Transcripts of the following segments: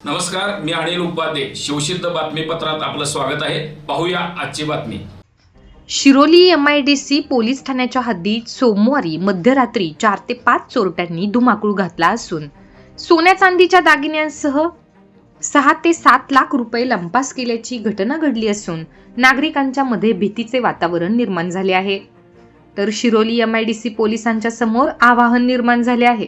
नमस्कार मी अनिल उपाध्ये. शिवसिद्ध बातमीपत्रात आपलं स्वागत आहे. पाहूया आजची बातमी. शिरोली एमआयडीसी पोलीस ठाण्याच्या हद्दीत सोमवारी मध्यरात्री चार ते पाच चोरट्यांनी धुमाकूळ घातला असून सोन्या चांदीच्या दागिन्यांसह सहा ते सात लाख रुपये लंपास केल्याची घटना घडली असून नागरिकांच्या मध्ये भीतीचे वातावरण निर्माण झाले आहे. तर Shiroli M I D C पोलिसांच्या समोर आवाहन निर्माण झाले आहे.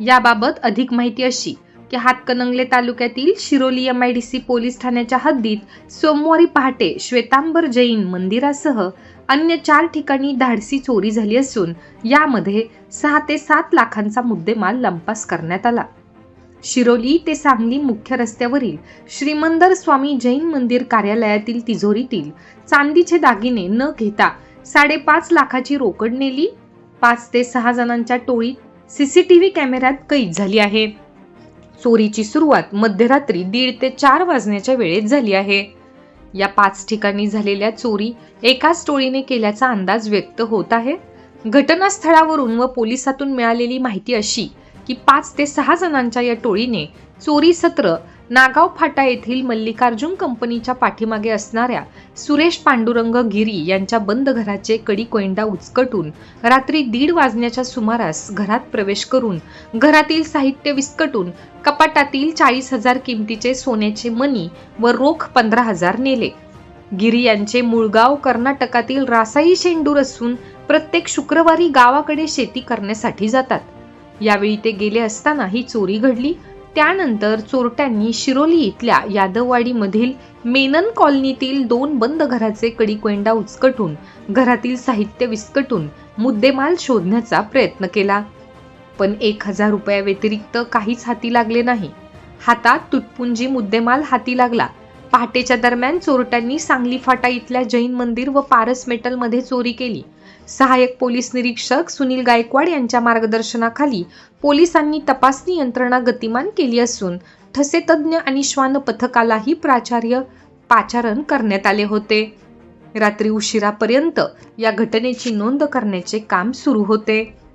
याबाबत अधिक माहिती अशी की हातकणंगले तालुक्यातील Shiroli M I D C police ठाण्याच्या हद्दीत सोमवारी पहाटे श्वेतांबर जैन मंदिरासह अन्य चार ठिकाणी धाडसी चोरी झाली असून यामध्ये सहा ते सात लाखांचा मुद्देमाल लंपास करण्यात आला. शिरोली ते सांगली मुख्य रस्त्यावरील श्रीमंदर स्वामी जैन मंदिर कार्यालयातील तिजोरीतील चांदीचे दागिने न घेता साडेपाच लाखाची रोकड नेली. पाच ते सहा जणांच्या टोळीत सीसीटीव्ही कॅमेऱ्यात कैद झाली आहे. चोरीची सुरुवात मध्यरात्री दीड ते चार वाजण्याच्या वेळेत झाली आहे. या पाच ठिकाणी झालेल्या चोरी एकाच टोळीने केल्याचा अंदाज व्यक्त होत आहे. घटनास्थळावरून व पोलिसातून मिळालेली माहिती अशी की पाच ते सहा जणांच्या या टोळीने चोरी सत्र नागाव फाटा येथील मल्लिकार्जुन कंपनीच्या पाठीमागे असणाऱ्या सुरेश पांडुरंग गिरी यांच्या बंद घराचे कडी कोयंडा उचकटून रात्री दीड वाजण्याच्या सुमारास घरात प्रवेश करून घरातील साहित्य विस्कटून कपाटातील चाळीस हजार किमतीचे सोन्याचे मणी व रोख पंधरा हजार नेले. गिरी यांचे मुळगाव कर्नाटकातील रासाई शेंडूर असून प्रत्येक शुक्रवारी गावाकडे शेती करण्यासाठी जातात. यावेळी ते गेले असताना ही चोरी घडली त्यानंतर चोरट्यांनी शिरोली इथल्या यादववाडीमधील मेनन कॉलनीतील दोन बंद घराचे कडीकोंडा उचकटून घरातील साहित्य विस्कटून मुद्देमाल शोधण्याचा प्रयत्न केला. पण एक हजार रुपया व्यतिरिक्त काहीच हाती लागले नाही. हातात तुटपुंजी मुद्देमाल हाती लागला. पहाटेच्या दरम्यान चोरट्यांनी सांगली फाटा इथल्या जैन मंदिर व पारस मेटलमध्ये चोरी केली. सहाय्यक पोलीस निरीक्षक सुनील गायकवाड यांच्या मार्गदर्शनाखाली पोलिसांनी तपासणी यंत्रणा गतिमान केली असून ठसे तज्ज्ञ आणि श्वान पथकालाही प्राचार्य पाचारण करण्यात आले होते. रात्री उशिरापर्यंत या घटनेची नोंद करण्याचे काम सुरू होते.